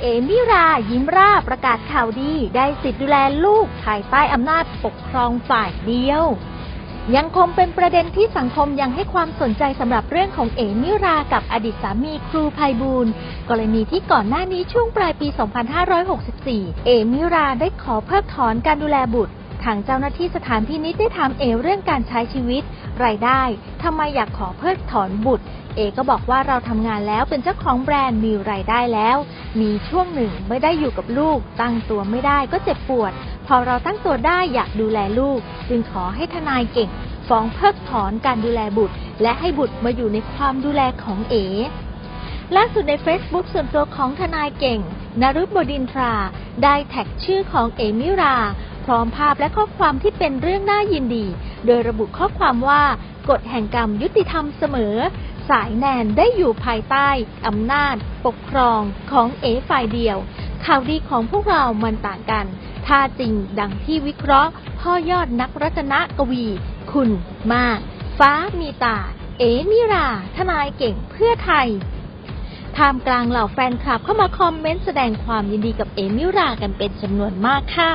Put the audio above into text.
เอมิรายิ้มร่าประกาศข่าวดี ได้สิทธิ์ดูแลลูกภายใต้อำนาจปกครองฝ่ายเดียว ยังคงเป็นประเด็นที่สังคมยังให้ความสนใจสำหรับเรื่องของเอมิรากับอดีตสามีครูภัยบูลกรณีที่ก่อนหน้านี้ช่วงปลายปี 2564 เอมิราได้ขอเพิกถอนการดูแลบุตรางเจ้าหน้าที่สถานพินิจได้ถามเอเรื่องการใช้ชีวิต รายได้ทำไมอยากขอเพิกถอนบุตร เอก็บอกว่าเราทำงานแล้วเป็นเจ้าของแบรนด์มีรายได้แล้ว มีช่วงหนึ่งไม่ได้อยู่กับลูก ตั้งตัวไม่ได้ก็เจ็บปวด พอเราตั้งตัวได้อยากดูแลลูก จึงขอให้ทนายเก่งฟ้องเพิกถอนการดูแลบุตร และให้บุตรมาอยู่ในความดูแลของเอล่าสุดใน Facebook ส่วนตัวของทนายเก่งนรุบดินทรา ได้แท็กชื่อของเอมิรา พร้อมภาพและข้อความที่เป็นเรื่องน่ายินดี โดยระบุข้อความว่ากฎแห่งกรรมยุติธรรมเสมอ สายแนนได้อยู่ภายใต้อำนาจ ปกครองของเอฝ่ายเดียว ข่าวดีของพวกเรามันต่างกัน ถ้าจริงดังที่วิเคราะห์ พ่อยอดนักรัตนกวี คุณมาก ฟ้ามีตา เอมิรา ทนายเก่งเพื่อไทยท่ามกลางเหล่าแฟนคลับเข้ามาคอมเมนต์แสดงความยินดีกับเอมิรากันเป็นจำนวนมากค่ะ